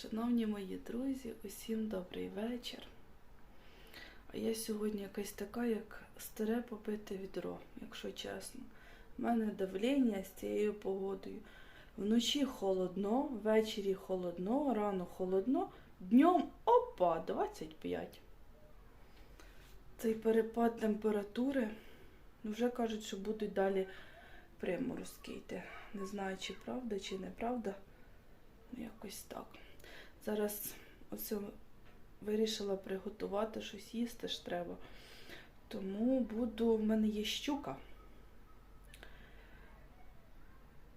Шановні мої друзі, усім добрий вечір. А я сьогодні якась така, як старе побите відро, якщо чесно. У мене давлення з цією погодою. Вночі холодно, ввечері холодно, рано холодно, днем опа, 25. Цей перепад температури. ну, Вже кажуть, що будуть далі приморозки йти. Не знаю, чи правда, чи неправда. Ну, якось так. Зараз оце вирішила приготувати щось їсти ж треба. Тому буду. В мене є щука.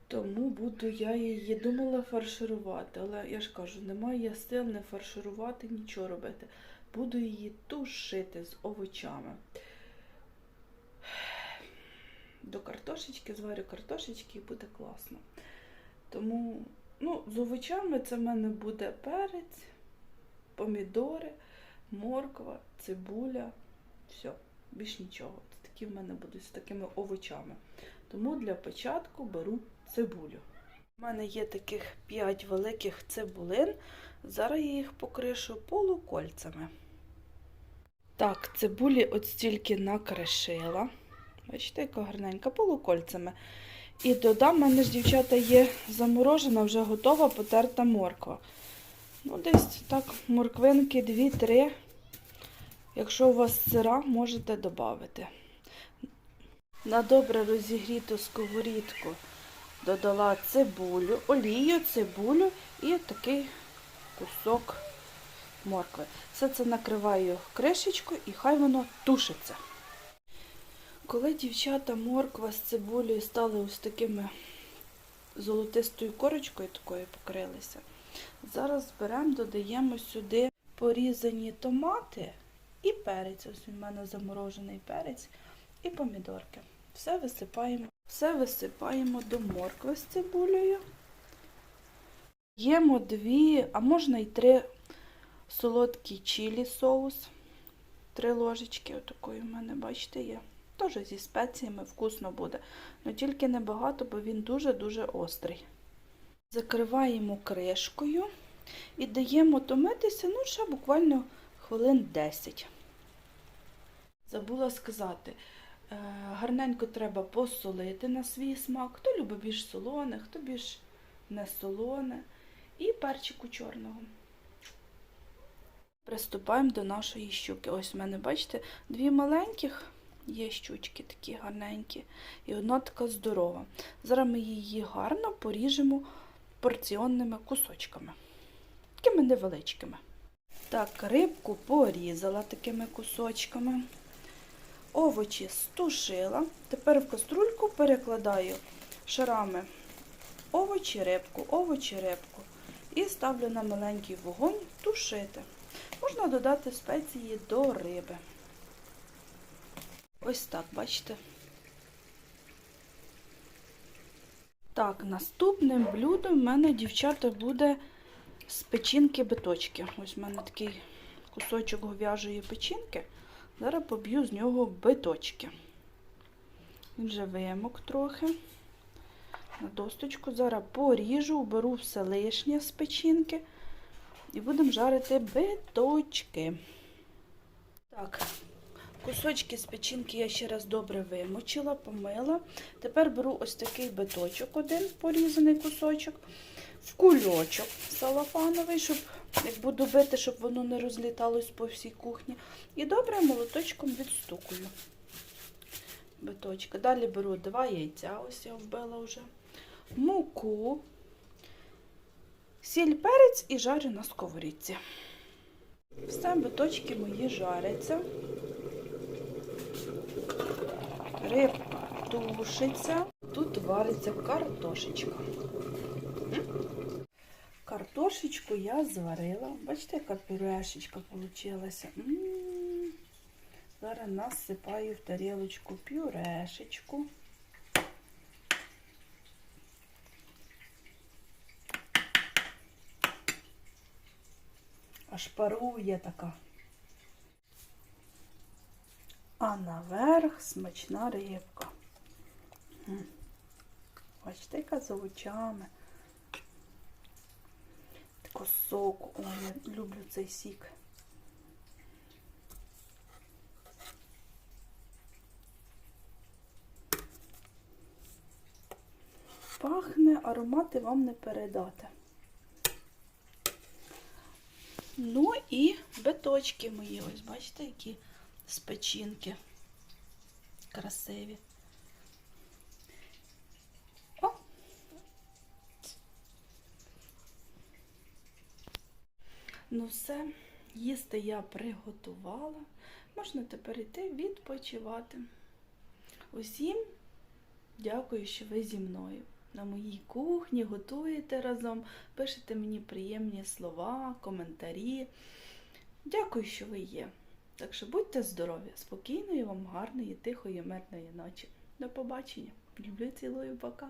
Тому буду я її думала фарширувати. Але я ж кажу, немає сил не фарширувати, нічого робити. Буду її тушити з овочами. До картошечки, зварю картошечки і буде класно. Тому Ну, з овочами це в мене буде перець, помідори, морква, цибуля. Все, більш нічого. Це такі в мене будуть з такими овочами. Тому для початку беру цибулю. У мене є таких 5 великих цибулин. Зараз я їх покришу полукольцями. Так, цибулі от стільки накришила. Бачите, яка гарненька, полукольцями. І додам, в мене ж, дівчата, є заморожена, вже готова потерта морква. Ну, десь так, морквинки 2-3. Якщо у вас сира, можете додати. На добре розігріту сковорідку додала цибулю, олію, цибулю і такий кусок моркви. Все це накриваю кришечкою і хай воно тушиться. Коли дівчата морква з цибулею стали ось такими золотистою корочкою такою покрилися, зараз беремо, додаємо сюди порізані томати і перець. Ось у мене заморожений перець і помідорки. Все висипаємо, все висипаємо до моркви з цибулею. Ємо дві, а можна й три солодкі чилі соус. Три ложечки, отакої в мене, бачите, є. Теж зі спеціями вкусно буде. але тільки небагато, бо він дуже-дуже острий. Закриваємо кришкою і даємо томитися, ну, ще буквально хвилин 10. Забула сказати, е, гарненько треба посолити на свій смак. Хто любить більш солоне, хто більш не солоне. І перчику чорного. Приступаємо до нашої щуки. Ось в мене, бачите, дві маленьких. Є щучки такі гарненькі. І одна така здорова. Зараз ми її гарно поріжемо порціонними кусочками. Такими невеличкими. Так, рибку порізала такими кусочками. Овочі стушила. Тепер в каструльку перекладаю шарами овочі, рибку, овочі, рибку. І ставлю на маленький вогонь тушити. Можна додати спеції до риби. Ось так, бачите? Так, наступним блюдом в мене, дівчата, буде з печінки биточки. Ось в мене такий кусочок говяжої печінки. Зараз поб'ю з нього биточки. Він вже вимок трохи. На досточку. Зараз поріжу, уберу все лишнє з печінки. І будемо жарити биточки. Так, Кусочки з печінки я ще раз добре вимочила, помила. Тепер беру ось такий биточок, один порізаний кусочок, в кульочок салафановий, щоб, як буду бити, щоб воно не розліталось по всій кухні. І добре молоточком відстукую биточка. Далі беру два яйця, ось я вбила вже, муку, сіль перець і жарю на сковорідці. Все, биточки мої жаряться. Рибка тушиться. Тут вариться картошечка. Картошечку я зварила. Бачите, яка пюрешечка вийшла. Зараз насипаю в тарілочку пюрешечку. Аж парує така. А наверх смачна рибка. Бачите, яка з овочами. Тако соку. Ой, я люблю цей сік. Пахне, аромати вам не передати. Ну і биточки мої, ось бачите, які з печінки. Красиві. О! Ну все, їсти я приготувала. Можна тепер йти відпочивати. Усім дякую, що ви зі мною. На моїй кухні готуєте разом, пишете мені приємні слова, коментарі. Дякую, що ви є. Так що будьте здорові, спокійної вам, гарної, тихої, мирної ночі. До побачення. Люблю, цілую, пока.